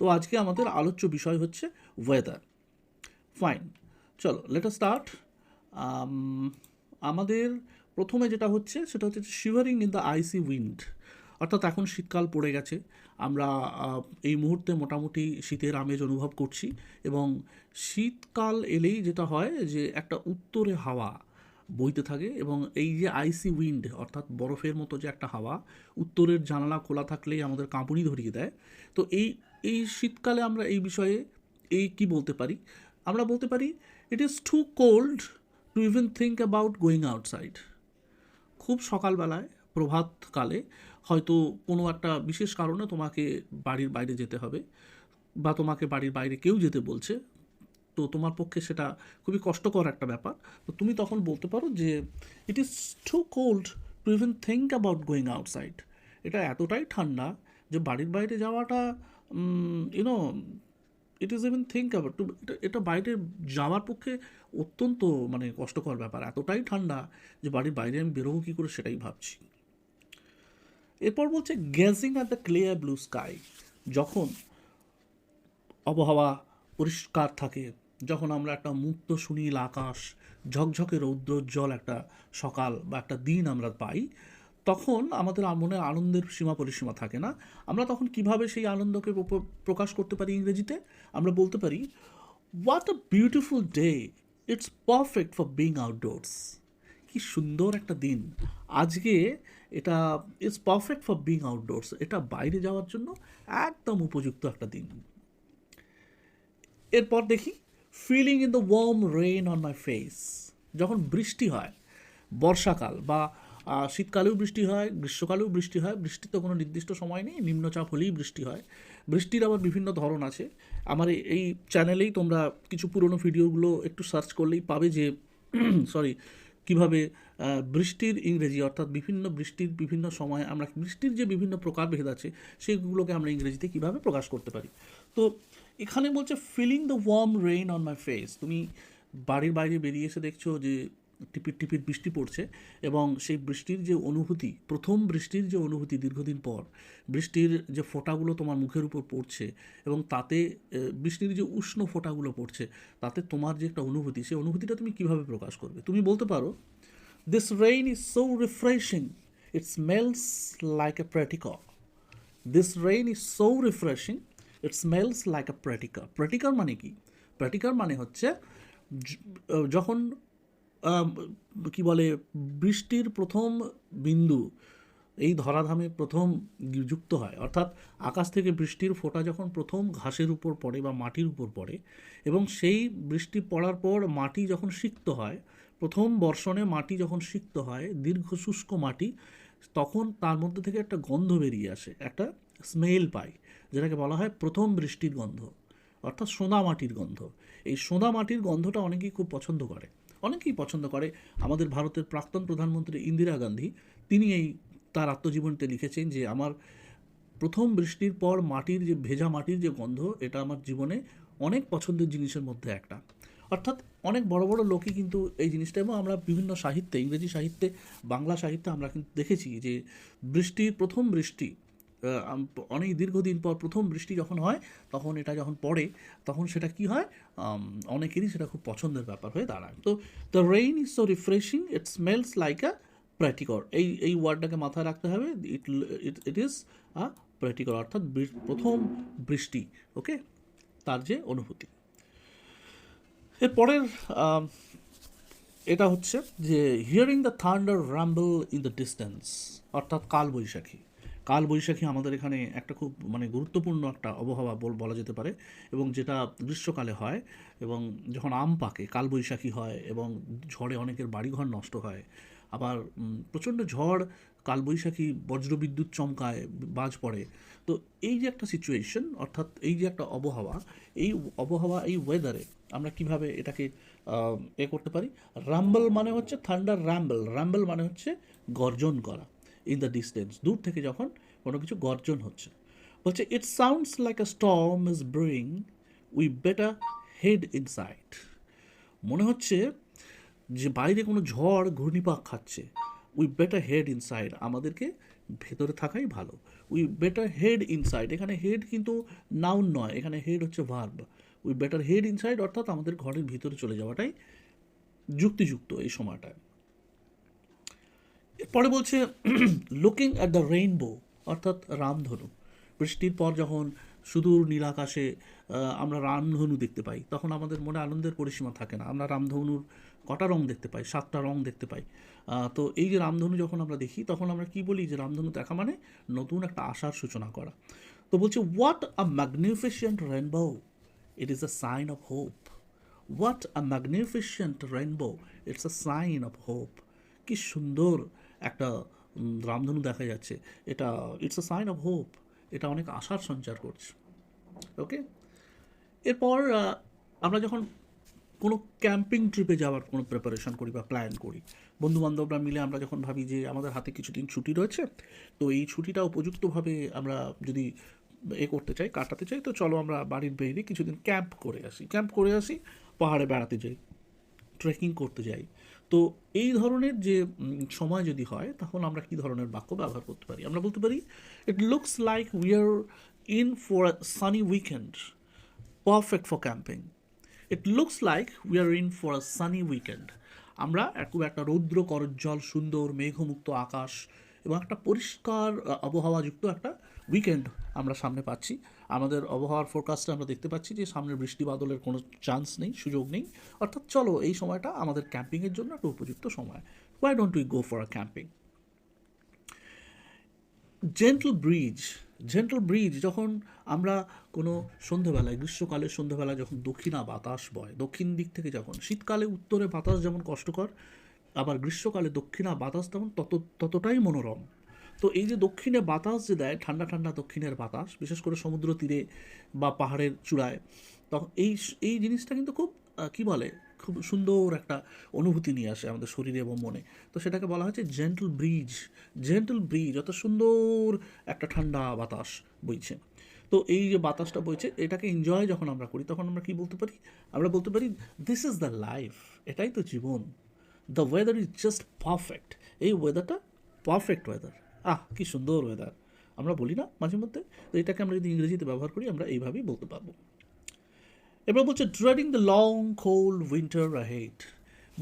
তো আজকে আমাদের আলোচ্য বিষয় হচ্ছে ওয়েদার ফাইন চলো লেট স্টার্ট আমাদের প্রথমে যেটা হচ্ছে, সেটা হচ্ছে shivering in the icy wind অর্থাৎ এখন শীতকাল পড়ে গেছে। আমরা এই মুহূর্তে মোটামুটি শীতের আমেজ অনুভব করছি এবং শীতকাল এলেই যেটা হয় যে একটা উত্তরে হাওয়া বইতে থাকে এবং এই যে আইসি উইন্ড অর্থাৎ বরফের মতো যে একটা হাওয়া, উত্তরের জানালা খোলা থাকলেই আমাদের কাঁপুনি ধরিয়ে দেয়। তো এই এই শীতকালে আমরা এই বিষয়ে এই কি বলতে পারি? আমরা বলতে পারি it is too cold to even think about going outside খুব সকালবেলায়, প্রভাতকালে হয়তো কোনো একটা বিশেষ কারণে তোমাকে বাড়ির বাইরে যেতে হবে বা তোমাকে বাড়ির বাইরে কেউ যেতে বলছে, তো তোমার পক্ষে সেটা খুবই কষ্টকর একটা ব্যাপার। তো তুমি তখন বলতে পারো যে it is too cold to even think about going outside এটা এতটাই ঠান্ডা যে বাড়ির বাইরে যাওয়াটা you know it is even think about to এটা এটা বাইরে যাওয়ার পক্ষে অত্যন্ত মানে কষ্টকর ব্যাপার, এতটাই ঠান্ডা যে বাড়ির বাইরে আমি বেরোবো কী করে সেটাই ভাবছি। এরপর বলছে gazing at the clear blue sky যখন আবহাওয়া পরিষ্কার থাকে, যখন আমরা একটা মুক্ত সুনীল আকাশ, ঝকঝকে রৌদ্রোজ্জ্বল একটা সকাল বা একটা দিন আমরা পাই তখন আমাদের মনে আনন্দের সীমা পরিসীমা থাকে না। আমরা তখন কীভাবে সেই আনন্দকে প্রকাশ করতে পারি ইংরেজিতে? আমরা বলতে পারি what a beautiful day it's perfect for being outdoors কি সুন্দর একটা দিন। আজকে এটা it's perfect for being outdoors এটা বাইরে যাওয়ার জন্য একদম উপযুক্ত একটা দিন। এরপর দেখি feeling in the warm rain on my face যখন বৃষ্টি হয়, বর্ষাকাল বা শীতকালেও বৃষ্টি হয়, গ্রীষ্মকালেও বৃষ্টি হয়। বৃষ্টির তো কোনো নির্দিষ্ট সময় নেই, নিম্নচাপ হলেই বৃষ্টি হয়। বৃষ্টির আবার বিভিন্ন ধরন আছে। আমার এই- এই চ্যানেলেই তোমরা কিছু পুরনো ভিডিওগুলো একটু সার্চ করলেই পাবে যে সরি কীভাবে বৃষ্টির ইংরেজি অর্থাৎ বিভিন্ন বৃষ্টির বিভিন্ন সময় আমরা, বৃষ্টির যে বিভিন্ন প্রকারভেদ আছে, সেগুলোকে আমরা ইংরেজিতে কীভাবে প্রকাশ করতে পারি? তো এখানে বলছে feeling the warm rain on my face তুমি বাড়ির বাইরে বেরিয়ে এসে দেখছ যে টিপির টিপির বৃষ্টি পড়ছে এবং সেই বৃষ্টির যে অনুভূতি, প্রথম বৃষ্টির যে অনুভূতি দীর্ঘদিন পর, বৃষ্টির যে ফোঁটাগুলো তোমার মুখের উপর পড়ছে এবং তাতে বৃষ্টির যে উষ্ণ ফোঁটাগুলো পড়ছে, তাতে তোমার যে একটা অনুভূতি, সেই অনুভূতিটা তুমি কীভাবে প্রকাশ করবে? তুমি বলতে পারো this rain is so refreshing it smells like a প্র্যাটিকক this rain is so refreshing it smells like আ প্র্যাটিকা প্র্যাটিকার মানে কি? প্র্যাটিকার মানে হচ্ছে যখন কি বলে, বৃষ্টির প্রথম বিন্দু এই ধরাধামে প্রথম যুক্ত হয়। অর্থাৎ আকাশ থেকে বৃষ্টির ফোঁটা যখন প্রথম ঘাসের উপর পড়ে বা মাটির উপর পড়ে এবং সেই বৃষ্টি পড়ার পর মাটি যখন সিক্ত হয়, প্রথম বর্ষণে মাটি যখন সিক্ত হয়, দীর্ঘ শুষ্ক মাটি, তখন তার মধ্যে থেকে একটা গন্ধ বেরিয়ে আসে, একটা স্মেল পাই, যেটাকে বলা হয় প্রথম বৃষ্টির গন্ধ, অর্থাৎ সোনা মাটির গন্ধ। এই সোনা মাটির গন্ধটা অনেকেই খুব পছন্দ করে। অনেকেই পছন্দ করে। আমাদের ভারতের প্রাক্তন প্রধানমন্ত্রী ইন্দিরা গান্ধী, তিনি এই তার আত্মজীবনীতে লিখেছেন যে, আমার প্রথম বৃষ্টির পর মাটির যে, ভেজা মাটির যে গন্ধ, এটা আমার জীবনে অনেক পছন্দের জিনিসের মধ্যে একটা। অর্থাৎ অনেক বড় বড় লোকই কিন্তু এই জিনিসটা, এবং আমরা বিভিন্ন সাহিত্যে, ইংরেজি সাহিত্যে, বাংলা সাহিত্যে আমরা কিন্তু দেখেছি যে, বৃষ্টির প্রথম বৃষ্টি অনেক দীর্ঘদিন পর প্রথম বৃষ্টি যখন হয়, তখন এটা যখন পড়ে, তখন সেটা কি হয়? অনেকেরই সেটা খুব পছন্দের ব্যাপার হয়ে দাঁড়ায়। তো the rain is so refreshing it smells like a প্র্যাটিকর এই এই ওয়ার্ডটাকে মাথায় রাখতে হবে ইট ইট ইট ইজ আ প্র্যাটিকর অর্থাৎ প্রথম বৃষ্টি ওকে তার যে অনুভূতি। এরপরের এটা হচ্ছে যে hearing the thunder rumble in the distance অর্থাৎ কালবৈশাখী। কালবৈশাখী আমাদের এখানে একটা খুব মানে গুরুত্বপূর্ণ একটা আবহাওয়া বল- যেতে পারে এবং যেটা গ্রীষ্মকালে হয় এবং যখন আম পাকে, কালবৈশাখী হয় এবং ঝড়ে অনেকের বাড়িঘর নষ্ট হয়, আবার প্রচণ্ড ঝড়, কালবৈশাখী বজ্রবিদ্যুৎ চমকায়, বাজ পড়ে, তো এই যে একটা সিচুয়েশন অর্থাৎ এই যে একটা আবহাওয়া, এই আবহাওয়া, এই ওয়েদারে আমরা কীভাবে এটাকে এ করতে পারি? রাম্বল মানে হচ্ছে থান্ডার র্যাম্বল র্যাম্বল মানে হচ্ছে গর্জন করা। ইন দ্য ডিস্টেন্স দূর থেকে যখন কোনো কিছু গর্জন হচ্ছে। বলছে it sounds like a storm is brewing we better head inside মনে হচ্ছে যে বাইরে কোনো ঝড় ঘূর্ণিপাক খাচ্ছে। উই বেটার হেড ইনসাইড আমাদেরকে ভেতরে থাকাই ভালো। উই বেটার হেড ইনসাইড এখানে হেড কিন্তু নাউন নয়, এখানে হেড হচ্ছে verb we better head inside অর্থাৎ আমাদের ঘরের ভিতরে চলে যাওয়াটাই যুক্তিযুক্ত এই সময়টায়। এরপরে বলছে লুকিং অ্যাট দ্য রেইনবো অর্থাৎ রামধনু। বৃষ্টির পর যখন সুদূর নীল আকাশে আমরা রামধনু দেখতে পাই, তখন আমাদের মনে আনন্দের পরিসীমা থাকে না। আমরা রামধনুর কটা রং দেখতে পাই, সাতটা রং দেখতে পাই। তো এই যে রামধনু যখন আমরা দেখি, তখন আমরা কি বলি যে রামধনু দেখা মানে নতুন একটা আশার সূচনা করা। তো বলছে what a magnificent rainbow it is a sign of hope what a magnificent rainbow it's a sign of hope কি সুন্দর একটা রামধনু দেখা যাচ্ছে। এটা it's a sign of hope এটা অনেক আশার সঞ্চার করছে। ওকে এরপর আমরা যখন কোনো ক্যাম্পিং ট্রিপে যাওয়ার কোনো প্রিপারেশন করি বা প্ল্যান করি বন্ধু বান্ধবরা মিলে আমরা যখন ভাবি যে আমাদের হাতে কিছুদিন ছুটি রয়েছে, তো এই ছুটিটা উপযুক্তভাবে আমরা যদি এ করতে চাই, কাটাতে চাই, তো চলো আমরা বাড়ির বাইরে কিছুদিন ক্যাম্প করে আসি। ক্যাম্প করে আসি, পাহাড়ে বেড়াতে যাই ট্রেকিং করতে যাই। তো এই ধরনের যে সময় যদি হয় তখন আমরা কি ধরনের বাক্য ব্যবহার করতে পারি? আমরা বলতে পারি it looks like we are in for sunny weekend perfect for camping it looks like we are in for a sunny weekend আমরা খুব একটা রৌদ্র করজ্জল সুন্দর, মেঘমুক্ত আকাশ এবং একটা পরিষ্কার আবহাওয়াযুক্ত একটা উইকেন্ড আমরা সামনে পাচ্ছি। আমাদের আবহাওয়ার ফোরকাস্টে আমরা দেখতে পাচ্ছি যে সামনে বৃষ্টি বাদলের কোনো চান্স নেই, সুযোগ নেই। অর্থাৎ চলো এই সময়টা আমাদের ক্যাম্পিংয়ের জন্য একটা উপযুক্ত সময়। Why don't we go for a camping gentle breeze gentle breeze যখন আমরা কোনো সন্ধেবেলায় গ্রীষ্মকালের সন্ধেবেলায় যখন দক্ষিণা বাতাস বয়, দক্ষিণ দিক থেকে যখন, শীতকালে উত্তরে বাতাস যেমন কষ্টকর, আবার গ্রীষ্মকালে দক্ষিণা বাতাস তেমন তত, ততটাই মনোরম। তো এই যে দক্ষিণে বাতাস যে দেয়, ঠান্ডা ঠান্ডা দক্ষিণের বাতাস, বিশেষ করে সমুদ্র তীরে বা পাহাড়ের চূড়ায়, তখন এই এই জিনিসটা কিন্তু খুব কি বলে, খুব সুন্দর একটা অনুভূতি নিয়ে আসে আমাদের শরীরে এবং মনে। তো সেটাকে বলা হচ্ছে জেন্টল ব্রিজ জেন্টল ব্রিজ অত সুন্দর একটা ঠান্ডা বাতাস বইছে। তো এই যে বাতাসটা বইছে, এটাকে এনজয় যখন আমরা করি, তখন আমরা কি বলতে পারি? আমরা বলতে পারি দিস ইজ দ্য লাইফ এটাই তো জীবন। The weather is just perfect এই ওয়েদারটা পারফেক্ট ওয়েদার আহ, কি সুন্দর ওয়েদার আমরা বলি না মাঝে মধ্যে, তো এটাকে আমরা যদি ইংরেজিতে ব্যবহার করি, আমরা এইভাবেই বলতে পারব। এবার বলছে dreading the long cold winter ahead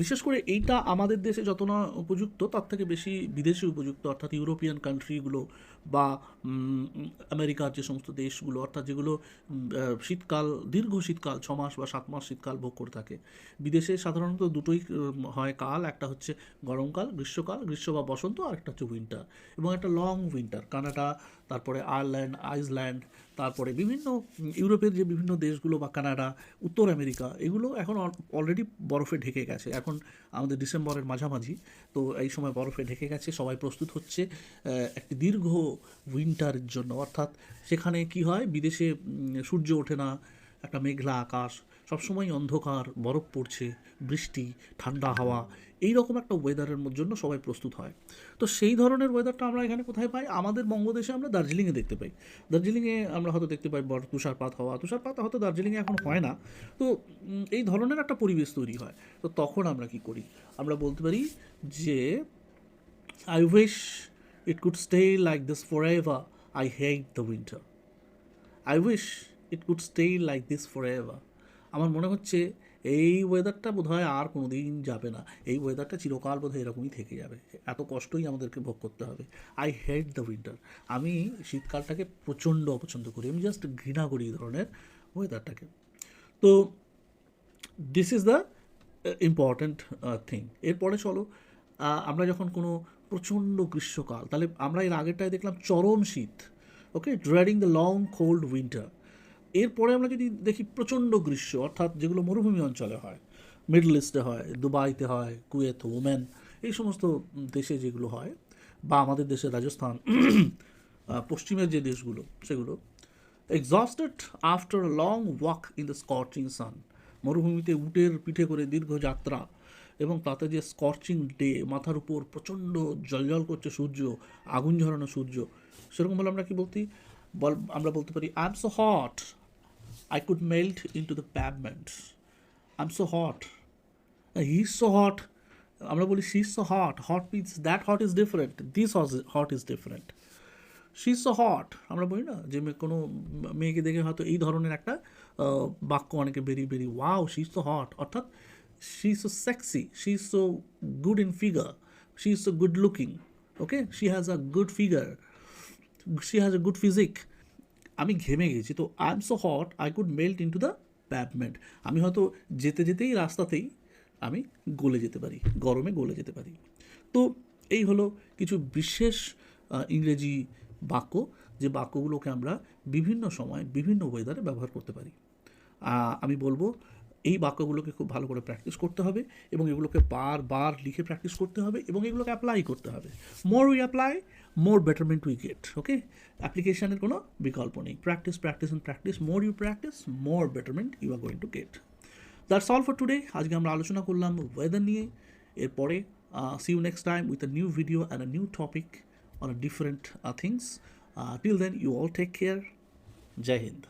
বিশেষ করে এইটা আমাদের দেশে যত না উপযুক্ত, তার থেকে বেশি বিদেশে উপযুক্ত, অর্থাৎ ইউরোপিয়ান কান্ট্রিগুলো বা আমেরিকার যে সমস্ত দেশগুলো, অর্থাৎ যেগুলো শীতকাল, দীর্ঘ শীতকাল, ছ মাস বা সাত মাস শীতকাল ভোগ করে থাকে। বিদেশে সাধারণত দুটোই হয় কাল, একটা হচ্ছে গরমকাল, গ্রীষ্মকাল, গ্রীষ্ম বা বসন্ত, আর একটা হচ্ছে উইন্টার এবং একটা লং উইন্টার কানাডা, তারপরে আয়ারল্যান্ড, আইসল্যান্ড তারপরে বিভিন্ন ইউরোপের যে বিভিন্ন দেশগুলো বা কানাডা, উত্তর আমেরিকা, এগুলো এখন অলরেডি বরফে ঢেকে গেছে। এখন আমাদের ডিসেম্বরের মাঝামাঝি, তো এই সময় বরফে ঢেকে গেছে, সবাই প্রস্তুত হচ্ছে একটি দীর্ঘ উইন্টারের জন্য। অর্থাৎ সেখানে কি হয়, বিদেশে সূর্য ওঠে না একটা মেঘলা আকাশ সবসময় অন্ধকার, বরফ পড়ছে, বৃষ্টি, ঠান্ডা হাওয়া, এই রকম একটা ওয়েদারের জন্য সবাই প্রস্তুত হয়। তো সেই ধরনের ওয়েদারটা আমরা এখানে কোথায় পাই? আমাদের বঙ্গদেশে আমরা দার্জিলিংয়ে দেখতে পাই। দার্জিলিংয়ে আমরা হয়তো দেখতে পাই বড় তুষারপাত হওয়া। তুষারপাত হয়তো দার্জিলিংয়ে এখন হয় না। তো এই ধরনের একটা পরিবেশ তৈরি হয়। তো তখন আমরা কি করি? আমরা বলতে পারি যে, I wish it could stay like this I I the winter I I wish it could like this this forever. আমার মনে হচ্ছে এই ওয়েদারটা বোধহয় আর কোনো দিন যাবে না। এই ওয়েদারটা চিরকাল বোধহয় এরকমই থেকে যাবে। এত কষ্টই আমাদেরকে ভোগ করতে হবে। আই হেট দ্য উইন্টার আমি শীতকালটাকে প্রচণ্ড অপছন্দ করি। আমি জাস্ট ঘৃণা করি এই ধরনের ওয়েদারটাকে তো this is the important thing এরপরে চলো আমরা যখন কোনো প্রচণ্ড গ্রীষ্মকাল, তাহলে আমরা এর আগেরটায় দেখলাম চরম শীত okay dreading the long cold winter এরপরে আমরা যদি দেখি প্রচণ্ড গ্রীষ্ম, অর্থাৎ যেগুলো মরুভূমি অঞ্চলে হয় মিডল ইস্টে হয় দুবাইতে হয় কুয়েত ওমেন এই সমস্ত দেশে যেগুলো হয়, বা আমাদের দেশে রাজস্থান পশ্চিমের যে দেশগুলো, সেগুলো exhausted after long walk in the scorching sun মরুভূমিতে উটের পিঠে করে দীর্ঘ যাত্রা এবং তাতে যে স্কর্চিং ডে মাথার উপর প্রচণ্ড জলজল করছে সূর্য, আগুন ঝরানো সূর্য, সেরকম হলে আমরা কি বলতে? বল, আমরা বলতে পারি I am so hot melt into the pavement I am so hot he is so hot আমরা বলি she so hot hot means that hot is different this hot is different she so hot আমরা বলি না যে কোনো মেয়েকে দেখে হয়তো এই ধরনের একটা বাক্য অনেকে বেরিয়ে বেরিয়ে ওয়াও শি সো হট অর্থাৎ she so sexy she is so good in figure she so good looking okay she has a good figure she has a good physique আমি ঘেমে গেছি, তো I am so hot I could melt into the pavement আমি হয়তো যেতে যেতেই রাস্তাতেই আমি গলে যেতে পারি, গরমে গলে যেতে পারি। তো এই হলো কিছু বিশেষ ইংরেজি বাক্য, যে বাক্যগুলোকে আমরা বিভিন্ন সময়, বিভিন্ন ওয়েদারে ব্যবহার করতে পারি। আমি বলব, এই বাক্যগুলোকে খুব ভালো করে প্র্যাকটিস করতে হবে এবং এগুলোকে বারবার লিখে প্র্যাকটিস করতে হবে এবং এগুলোকে অ্যাপ্লাই করতে হবে। More we apply more betterment we get okay অ্যাপ্লিকেশনের কোনো বিকল্প নেই। Practice practice and practice more you practice more betterment you are going to get that's all for today আজকে আমরা আলোচনা করলাম ওয়েদার নিয়ে। এরপরে see you next time with a new video and a new topic on a different things till then you all take care Joy Hind.